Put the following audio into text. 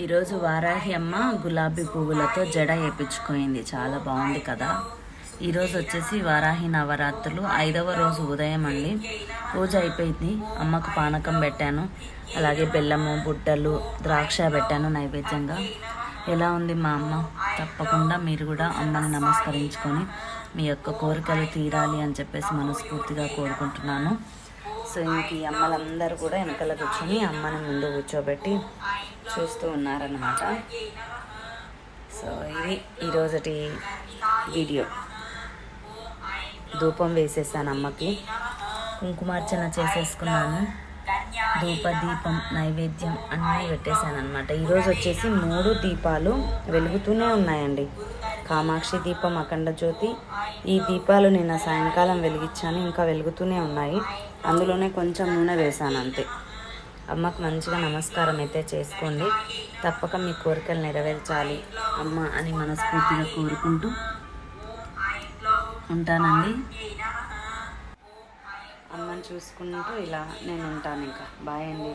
ఈరోజు వారాహి అమ్మ గులాబీ పువ్వులతో జడ వేపించుకోయింది. చాలా బాగుంది కదా. ఈరోజు వచ్చేసి వారాహి నవరాత్రులు. ఐదవ రోజు ఉదయం అండి. పూజ అయిపోయింది. అమ్మకు పానకం పెట్టాను. అలాగే బెల్లము బుట్టలు ద్రాక్ష పెట్టాను నైవేద్యంగా. ఎలా ఉంది మా అమ్మ? తప్పకుండా మీరు కూడా అమ్మని నమస్కరించుకొని మీ యొక్క కోరికలు తీరాలి అని చెప్పేసి మనస్ఫూర్తిగా కోరుకుంటున్నాను. సో ఇంక ఈ అమ్మలందరూ కూడా వెనకాల కూర్చొని అమ్మని ముందు కూర్చోబెట్టి చూస్తూ ఉన్నారనమాట సో ఇది ఈరోజటి వీడియో. ధూపం వేసేసాను అమ్మకి. కుంకుమార్చన చేసేసుకున్నాను. ధూప దీపం నైవేద్యం అన్నీ పెట్టేశాను అనమాట ఈరోజు వచ్చేసి మూడు దీపాలు వెలుగుతూనే ఉన్నాయండి. కామాక్షి దీపం అఖండ జ్యోతి. ఈ దీపాలు నిన్న సాయంకాలం వెలిగించాను. ఇంకా వెలుగుతూనే ఉన్నాయి. అందులోనే కొంచెం నూనె వేశాను అంతే. అమ్మకు మంచిగా నమస్కారం అయితే చేసుకోండి. తప్పక మీ కోరికలు నెరవేర్చాలి. అమ్మ అని మనస్ఫూర్తిగా కోరుకుంటూ ఉంటానండి. అమ్మని చూసుకుంటూ ఇలా నేను ఉంటాను ఇంకా. బాయ్ అండి.